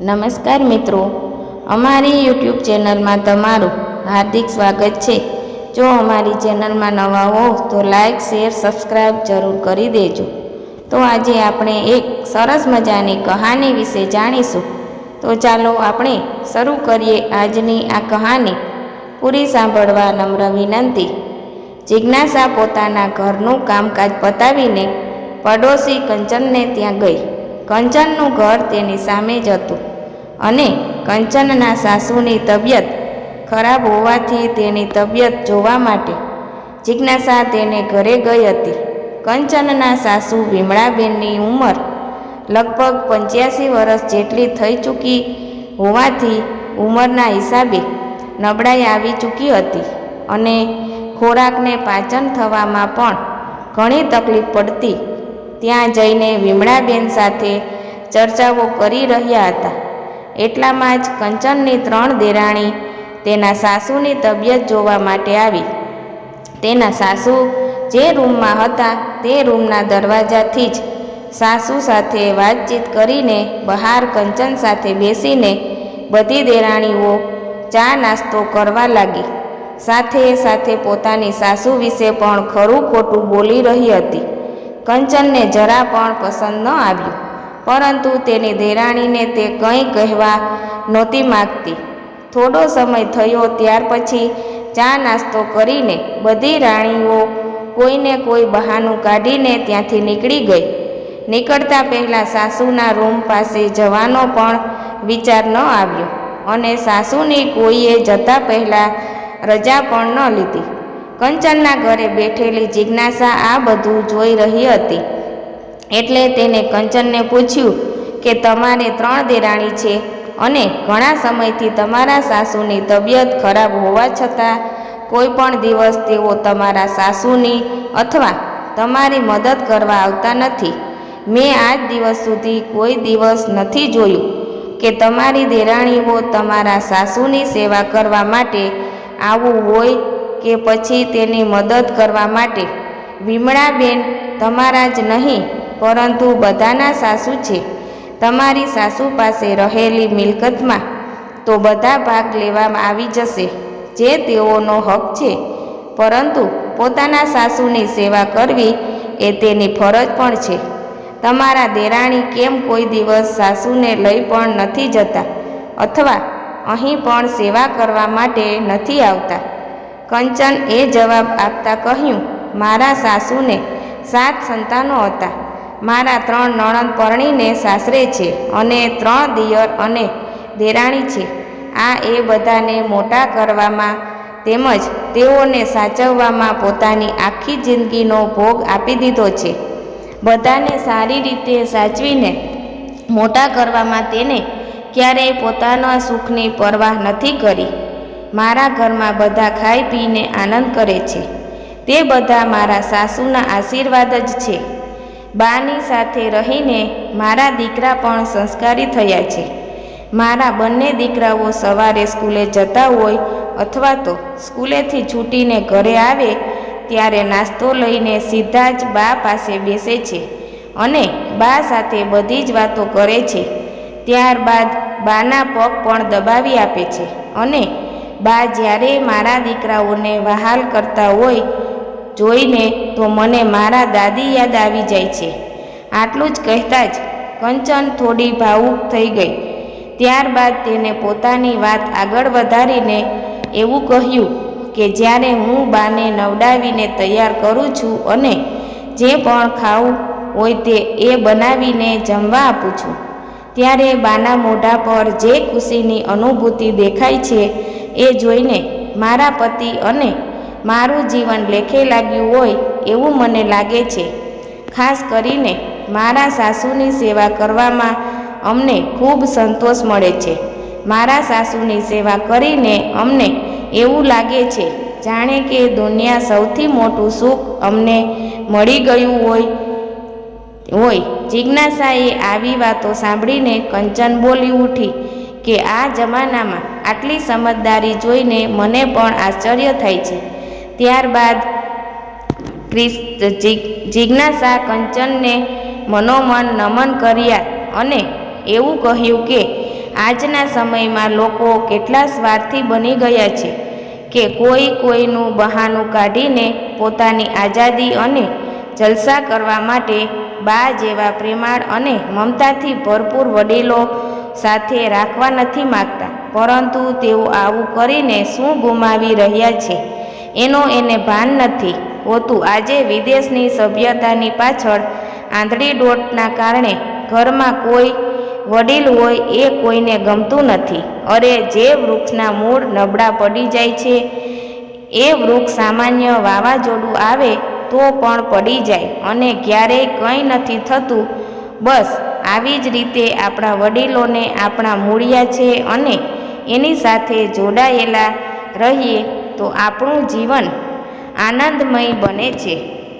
નમસ્કાર મિત્રો. અમારી યુટ્યુબ ચેનલમાં તમારું હાર્દિક સ્વાગત છે. જો અમારી ચેનલમાં નવા હો તો લાઈક, શેર સબસ્ક્રાઈબ જરૂર કરી દેજો. તો આજે આપણે એક સરસ મજાની કહાની વિશે જાણીશું. તો ચાલો આપણે શરૂ કરીએ આજની આ કહાની. પૂરી સાંભળવા નમ્ર વિનંતી. જિજ્ઞાસા પોતાના ઘરનું કામકાજ પતાવીને પડોશી કંચનને ત્યાં ગઈ. કંચનનું ઘર તેની સામે જ હતું. અને કંચનના સાસુની તબિયત ખરાબ હોવાથી તેની તબિયત જોવા માટે જિજ્ઞાસા તેને ઘરે ગઈ હતી. કંચનના સાસુ વિમળાબેનની ઉંમર લગભગ પંચ્યાસી વર્ષ જેટલી થઈ ચૂકી હોવાથી ઉંમરના હિસાબે નબળાઈ આવી ચૂકી હતી અને ખોરાકને પાચન થવામાં પણ ઘણી તકલીફ પડતી. ત્યાં જઈને વિમળાબેન સાથે ચર્ચાઓ કરી રહ્યા હતા. એટલામાં જ કંચનની ત્રણ દેરાણી તેના સાસુની તબિયત જોવા માટે આવી. તેના સાસુ જે રૂમમાં હતા તે રૂમના દરવાજાથી જ સાસુ સાથે વાતચીત કરીને બહાર કંચન સાથે બેસીને બધી દેરાણીઓ ચા નાસ્તો કરવા લાગી. સાથે સાથે પોતાની સાસુ વિશે પણ ખરું ખોટું બોલી રહી હતી. કંચનને જરા પણ પસંદ ન આવ્યું. પરંતુ તેની દેરાણીને તે કંઈ કહેવા નહોતી માગતી. થોડો સમય થયો ત્યાર પછી ચા નાસ્તો કરીને બધી રાણીઓ કોઈને કોઈ બહાનું કાઢીને ત્યાંથી નીકળી ગઈ. નીકળતા પહેલાં સાસુના રૂમ પાસે જવાનો પણ વિચાર ન આવ્યો અને સાસુની કોઈએ જતા પહેલાં રજા પણ ન લીધી. કંચનના ઘરે બેઠેલી જિજ્ઞાસા આ બધું જોઈ રહી હતી. એટલે તેને કંચનને પૂછ્યું કે તમારે ત્રણ દેરાણી છે અને ઘણા સમયથી તમારા સાસુની તબિયત ખરાબ હોવા છતાં કોઈ પણ દિવસ તેઓ તમારા સાસુની અથવા તમારી મદદ કરવા આવતા નથી. મેં આજ દિવસ સુધી કોઈ દિવસ નથી જોયું કે તમારી દેરાણીઓ તમારા સાસુની સેવા કરવા માટે આવવું હોય કે પછી તેની મદદ કરવા માટે. વિમળાબેન, તમારા જ નહીં. પરંતુ બધાના સાસુ છે. તમારી સાસુ પાસે રહેલી મિલકતમાં તો બધા ભાગ લેવામાં આવી જશે, જે તેઓનો હક છે. પરંતુ પોતાના સાસુની સેવા કરવી એ તેની ફરજ પણ છે. તમારા દેરાણી કેમ કોઈ દિવસ સાસુને લઈ પણ નથી જતા અથવા અહીં પણ સેવા કરવા માટે નથી આવતા? કંચન એ જવાબ આપતા કહ્યું, મારા સાસુને સાત સંતાનો હતા. મારા ત્રણ નણંદ પરણીને સાસરે છે અને ત્રણ દિયર અને દેરાણી છે. આ એ બધાને મોટા કરવામાં તેમજ તેઓને સાચવવામાં પોતાની આખી જિંદગીનો ભોગ આપી દીધો છે. બધાને સારી રીતે સાચવીને મોટા કરવામાં તેને ક્યારેય પોતાના સુખની પરવાહ નથી કરી. મારા ઘરમાં બધા ખાઈ પીને આનંદ કરે છે. તે બધા મારા સાસુના આશીર્વાદ જ છે. બાની સાથે રહીને મારા દીકરા પણ સંસ્કારી થયા છે. મારા બંને દીકરાઓ સવારે સ્કૂલે જતા હોય અથવા તો સ્કૂલેથી છૂટીને ઘરે આવે ત્યારે નાસ્તો લઈને સીધા જ બા પાસે બેસે છે અને બા સાથે બધી જ વાતો કરે છે. ત્યારબાદ બાના પગ પણ દબાવી આપે છે અને બા જ્યારે મારા દીકરાઓને વહાલ કરતા હોય જોઈને તો મને મારા દાદી યાદ આવી જાય છે. આટલું જ કહેતા જ કંચન થોડી ભાવુક થઈ ગઈ. ત્યારબાદ તેને પોતાની વાત આગળ વધારીને એવું કહ્યું કે જ્યારે હું બાને નવડાવીને તૈયાર કરું છું અને જે પણ ખાવું હોય તે એ બનાવીને જમવા આપું છું, ત્યારે બાના મોઢા પર જે ખુશીની અનુભૂતિ દેખાય છે એ જોઈને મારા પતિ અને મારું જીવન લેખે લાગ્યું હોય એવું મને લાગે છે. ખાસ કરીને મારા સાસુની સેવા કરવામાં અમને ખૂબ સંતોષ મળે છે. મારા સાસુની સેવા કરીને અમને એવું લાગે છે, જાણે કે દુનિયા સૌથી મોટું સુખ અમને મળી ગયું હોય હોય. જિજ્ઞાસાએ આવી વાતો સાંભળીને કંચન બોલી ઉઠી કે આ જમાનામાં આટલી સમજદારી જોઈને મને પણ આશ્ચર્ય થાય છે. ત્યારબાદ જિજ્ઞાસા કંચનને મનોમન નમન કર્યા અને એવું કહ્યું કે, આજના સમયમાં લોકો કેટલા સ્વાર્થી બની ગયા છે કે કોઈ કોઈનું બહાનું કાઢીને પોતાની આઝાદી અને જલસા કરવા માટે બા જેવા પ્રેમાળ અને મમતાથી ભરપૂર વડીલો સાથે રાખવા નથી માગતા. પરંતુ તેઓ આવું કરીને શું ગુમાવી રહ્યા છે? એનો એને ભાન નથી. હોતું આજે વિદેશની સભ્યતાની પાછળ આંધળી દોટના કારણે ઘરમાં કોઈ વડીલ હોય એ કોઈને ગમતું નથી. અરે જે વૃક્ષના મૂળ નબળા પડી જાય છે, એ વૃક્ષ સામાન્ય વાવાઝોડું આવે તો પણ પડી જાય અને ક્યારેય કંઈ નથી થતું. બસ, આવી જ રીતે આપણા વડીલોને આપણા મૂળિયા છે અને એની સાથે જોડાયેલા રહીએ તો આપણું જીવન આનંદમય બને છે.